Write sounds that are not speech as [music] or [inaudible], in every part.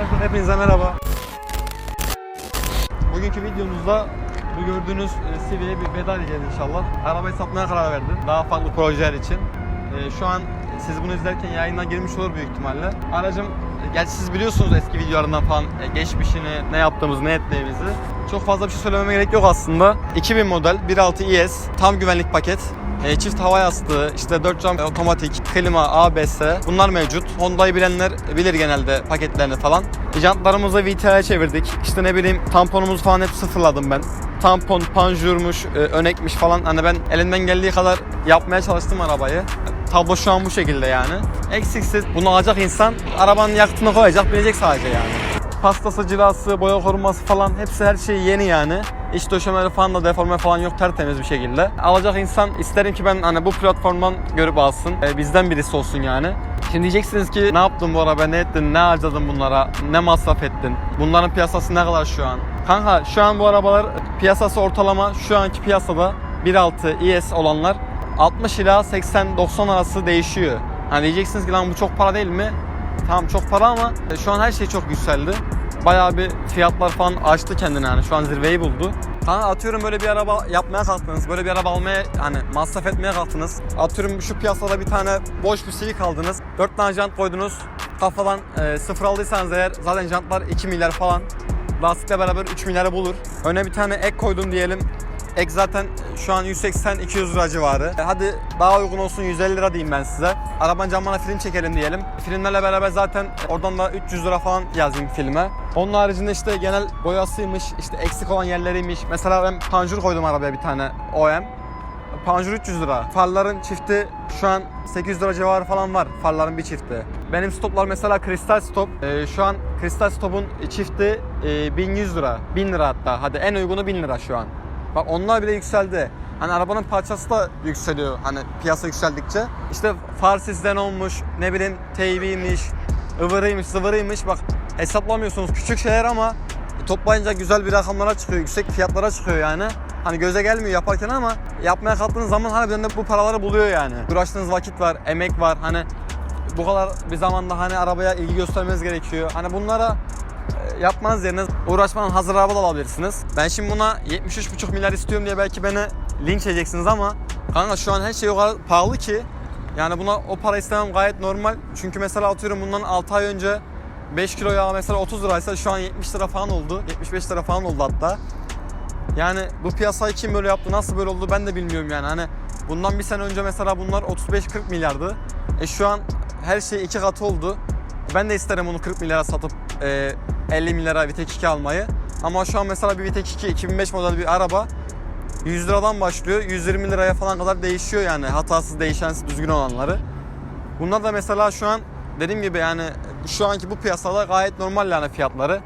Arkadaşlar hepinize merhaba. Bugünkü videomuzda bu gördüğünüz e, CV'ye bir veda edeceğiz inşallah. Arabayı satmaya karar verdim. Daha farklı projeler için. E, Şu an siz bunu izlerken yayına girmiş olur büyük ihtimalle. Aracım, e, gerçi siz biliyorsunuz eski videolarından falan e, geçmişini, ne yaptığımızı, ne ettiğimizi. Çok fazla bir şey söylememe gerek yok aslında. 2000 model 1.6 ES, tam güvenlik paket. E, çift hava yastığı, işte 4 cam otomatik, klima, ABS bunlar mevcut. Honda'yı bilenler bilir genelde paketlerini falan. Jantlarımızı VTI'ye çevirdik. İşte ne bileyim tamponumuzu falan hep sıfırladım ben. Tampon, panjurmuş, e, önekmiş falan. Hani ben elimden geldiği kadar yapmaya çalıştım arabayı. Tablo şu an bu şekilde yani. Eksiksiz. Bunu alacak insan arabanın yakıtını koyacak, bilecek sadece yani. Pastası, cilası, boya koruması falan hepsi her şey yeni yani. İç döşemeleri falan da deforme falan yok tertemiz bir şekilde. Alacak insan isterim ki ben hani bu platformdan görüp alsın. Ee, bizden birisi olsun yani. Şimdi diyeceksiniz ki ne yaptın bu araba, ne ettin, ne harcadın bunlara, ne masraf ettin? Bunların piyasası ne kadar şu an? Kanka şu an bu arabalar piyasası ortalama şu anki piyasada 1.6 ES olanlar 60 ila 80-90 arası değişiyor. Hani diyeceksiniz ki lan bu çok para değil mi? Tamam çok para ama şu an her şey çok yükseldi. Bayağı bir fiyatlar falan açtı kendini yani şu an zirveyi buldu. Hani atıyorum böyle bir araba yapmaya kalktınız, böyle bir araba almaya hani masraf etmeye kalktınız. Atıyorum şu piyasada bir tane boş bir sivik aldınız. 4 tane jant koydunuz. Kafadan e, sıfır aldıysanız eğer zaten jantlar 2 milyar falan. Lastikle beraber 3 milyarı bulur. Öne bir tane ek koydum diyelim. Ek zaten şu an 180-200 lira civarı. E, Hadi daha uygun olsun 150 lira diyeyim ben size. Arabanın camına film çekelim diyelim. Filmlerle beraber zaten oradan da 300 lira falan yazayım filme. Onun haricinde işte genel boyasıymış, işte eksik olan yerleriymiş. Mesela ben panjur koydum arabaya bir tane OM. Panjur 300 lira. Farların çifti şu an 800 lira civarı falan var. Farların bir çifti. Benim stoplar mesela kristal stop. Ee, şu an kristal stopun çifti e, 1100 lira. 1000 lira hatta. Hadi en uygunu 1000 lira şu an. Bak onlar bile yükseldi. Hani arabanın parçası da yükseliyor hani piyasa yükseldikçe. İşte far sizden olmuş, ne bileyim teybiymiş, ıvırıymış, zıvırıymış. Bak hesaplamıyorsunuz küçük şeyler ama toplayınca güzel bir rakamlara çıkıyor, yüksek fiyatlara çıkıyor yani. Hani göze gelmiyor yaparken ama yapmaya kalktığınız zaman harbiden de bu paraları buluyor yani. Uğraştığınız vakit var, emek var. Hani bu kadar bir zamanda hani arabaya ilgi göstermeniz gerekiyor. Hani bunlara yapmanız yerine uğraşmanın hazır araba da alabilirsiniz. Ben şimdi buna 73,5 milyar istiyorum diye belki beni linç edeceksiniz ama kanka şu an her şey o kadar pahalı ki yani buna o para istemem gayet normal. Çünkü mesela atıyorum bundan 6 ay önce 5 kilo yağ mesela 30 liraysa şu an 70 lira falan oldu. 75 lira falan oldu hatta. Yani bu piyasayı kim böyle yaptı, nasıl böyle oldu ben de bilmiyorum yani. Hani bundan bir sene önce mesela bunlar 35-40 milyardı. E şu an her şey iki katı oldu. Ben de isterim onu 40 milyara satıp e, 50 milyara Vitek 2 almayı. Ama şu an mesela bir Vitek 2 2005 model bir araba 100 liradan başlıyor. 120 liraya falan kadar değişiyor yani hatasız değişensiz düzgün olanları. Bunlar da mesela şu an dediğim gibi yani şu anki bu piyasada gayet normal yani fiyatları.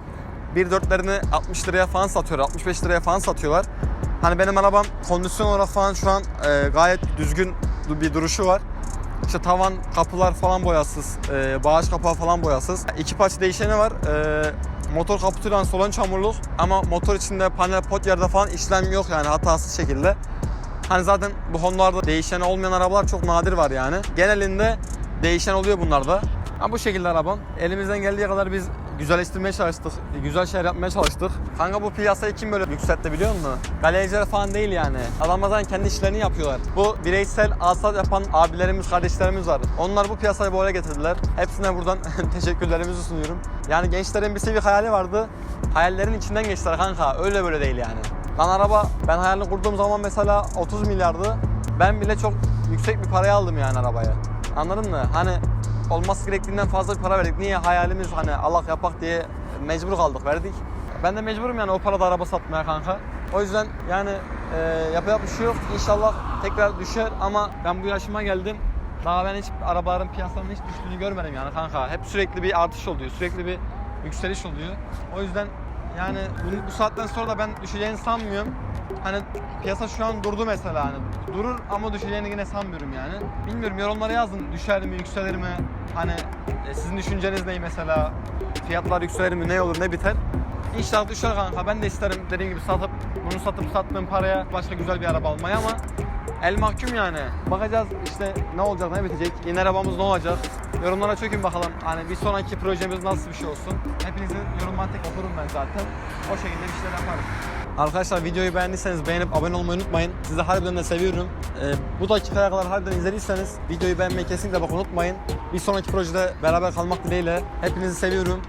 1.4'lerini 60 liraya falan satıyor, 65 liraya falan satıyorlar. Hani benim arabam kondisyon olarak falan şu an e, gayet düzgün bir duruşu var. İşte tavan, kapılar falan boyasız, e, bağış kapağı falan boyasız. İki parça değişeni var. E, motor kaputuyla solon çamurluk ama motor içinde panel pot yerde falan işlem yok yani hatasız şekilde. Hani zaten bu Honda'larda değişen olmayan arabalar çok nadir var yani. Genelinde değişen oluyor bunlarda. Ha bu şekilde arabam. Elimizden geldiği kadar biz güzelleştirmeye çalıştık. Güzel şeyler yapmaya çalıştık. Kanka bu piyasayı kim böyle yükseltti biliyor musun? Galericiler falan değil yani. Adamlar zaten kendi işlerini yapıyorlar. Bu bireysel asat yapan abilerimiz, kardeşlerimiz var. Onlar bu piyasayı bu hale getirdiler. Hepsine buradan [laughs] teşekkürlerimizi sunuyorum. Yani gençlerin bir sevi hayali vardı. Hayallerin içinden geçtiler kanka. Öyle böyle değil yani. Lan araba ben hayalini kurduğum zaman mesela 30 milyardı. Ben bile çok yüksek bir paraya aldım yani arabaya. Anladın mı? Hani olması gerektiğinden fazla bir para verdik. Niye hayalimiz hani Allah yapak diye mecbur kaldık verdik. Ben de mecburum yani o parada araba satmaya kanka. O yüzden yani e, yapacak bir şey yok. İnşallah tekrar düşer ama ben bu yaşıma geldim. Daha ben hiç arabaların piyasanın hiç düştüğünü görmedim yani kanka. Hep sürekli bir artış oluyor. Sürekli bir yükseliş oluyor. O yüzden yani bunu, bu saatten sonra da ben düşeceğini sanmıyorum. Hani piyasa şu an durdu mesela hani durur ama düşeceğini yine sanmıyorum yani. Bilmiyorum yorumlara yazın düşer mi yükselir mi? Hani e, sizin düşünceniz ne mesela? Fiyatlar yükselir mi ne olur ne biter? İnşallah düşer kanka. Ben de isterim dediğim gibi satıp bunu satıp sattığım paraya başka güzel bir araba almayı ama el mahkum yani. Bakacağız işte ne olacak ne bitecek. Yeni arabamız ne olacak? Yorumlara çökün bakalım. Hani bir sonraki projemiz nasıl bir şey olsun. Hepinizin yorumlarını tek okurum ben zaten. O şekilde bir şeyler yaparız. Arkadaşlar videoyu beğendiyseniz beğenip abone olmayı unutmayın. Sizi harbiden de seviyorum. Ee, bu dakikaya kadar harbiden izlediyseniz videoyu beğenmeyi kesinlikle bak unutmayın. Bir sonraki projede beraber kalmak dileğiyle. Hepinizi seviyorum.